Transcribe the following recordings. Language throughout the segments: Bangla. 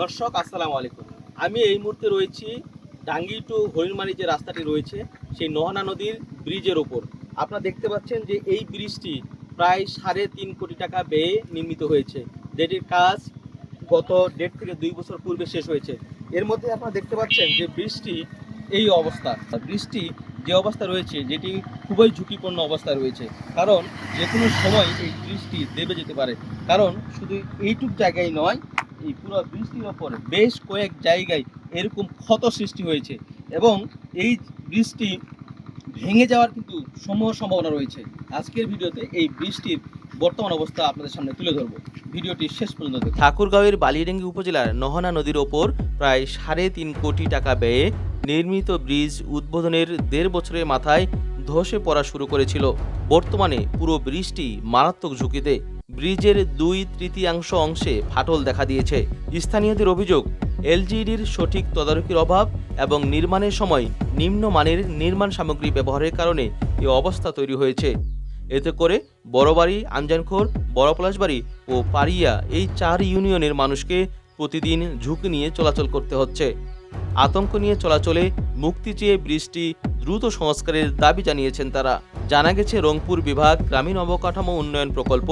দর্শক, আসসালামু আলাইকুম। আমি এই মুহূর্তে রয়েছি ডাঙ্গি টু হরিণমারি যে রাস্তাটি রয়েছে, সেই নহনা নদীর ব্রিজের ওপর আপনারা দেখতে পাচ্ছেন যে এই ব্রিজটি প্রায় সাড়ে তিন কোটি টাকা ব্যয়ে নির্মিত হয়েছে। যেটির কাজ গত দেড় থেকে দুই বছর পূর্বে শেষ হয়েছে। এর মধ্যে আপনারা দেখতে পাচ্ছেন যে ব্রিজটি এই অবস্থা। ব্রিজটি যে অবস্থা রয়েছে, যেটি খুবই ঝুঁকিপূর্ণ অবস্থায় রয়েছে। কারণ যে কোনো সময় এই ব্রিজটি দেবে যেতে পারে। কারণ শুধু এইটুক জায়গায় নয় এই পুরো ব্রিজটির ওপর বেশ কয়েক জায়গায় এরকম ক্ষত সৃষ্টি হয়েছে এবং এই ব্রিজটি ভেঙে যাওয়ার কিন্তু সমূহ সম্ভাবনা রয়েছে। আজকের ভিডিওতে এই ব্রিজটির বর্তমান অবস্থা আপনাদের সামনে তুলে ধরবো। ভিডিওটি শেষ পর্যন্ত। ঠাকুরগাঁওয়ের বালিডাঙ্গি উপজেলার নহনা নদীর ওপর প্রায় সাড়ে তিন কোটি টাকা ব্যয়ে নির্মিত ব্রিজ উদ্বোধনের দেড় বছরের মাথায় ধসে পড়া শুরু করেছিল। বর্তমানে পুরো ব্রিজটি মারাত্মক ঝুঁকিতে ব্রিজের দুই তৃতীয়াংশ অংশে ফাটল দেখা দিয়েছে। স্থানীয়দের অভিযোগ, এলজিডির সঠিক তদারকির অভাব এবং নির্মাণের সময় নিম্নমানের নির্মাণ সামগ্রী ব্যবহারের কারণে এ অবস্থা তৈরি হয়েছে। এতে করে বড়বাড়ি, আঞ্জানখোর বড় পলাশবাড়ি ও পারিয়া এই চার ইউনিয়নের মানুষকে প্রতিদিন ঝুঁকি নিয়ে চলাচল করতে হচ্ছে। আতঙ্ক নিয়ে চলাচলে মুক্তি চেয়ে বৃষ্টি দ্রুত সংস্কারের দাবি জানিয়েছেন তারা। জানা গেছে, রংপুর বিভাগ গ্রামীণ অবকাঠামো উন্নয়ন প্রকল্প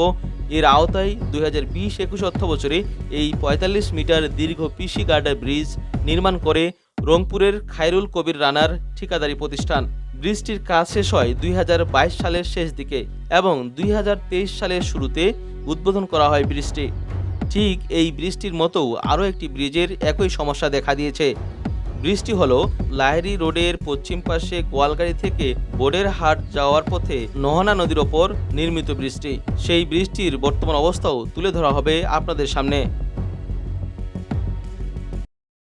এর আওতায় দুই হাজার বিশ একুশ অর্থ বছরে এই পঁয়তাল্লিশ মিটার দীর্ঘ পিসি গার্ডার ব্রিজ নির্মাণ করে রংপুরের খায়রুল কবির রানার ঠিকাদারি প্রতিষ্ঠান। ব্রিজটির কাজ শেষ হয় দুই হাজার বাইশ সালের শেষ দিকে এবং দুই হাজার তেইশ সালের শুরুতে উদ্বোধন করা হয় ব্রিজটি। ঠিক এই ব্রিজটির মতো আরও একটি ব্রিজের একই সমস্যা দেখা দিয়েছে। ব্রিজটি হলো লাহেরি রোডের পশ্চিম পাশে গোয়ালগাড়ি থেকে বোর্ডের হাট যাওয়ার পথে নহনা নদীর ওপর নির্মিত বৃষ্টি। সেই বৃষ্টির বর্তমান অবস্থাও তুলে ধরা হবে আপনাদের সামনে।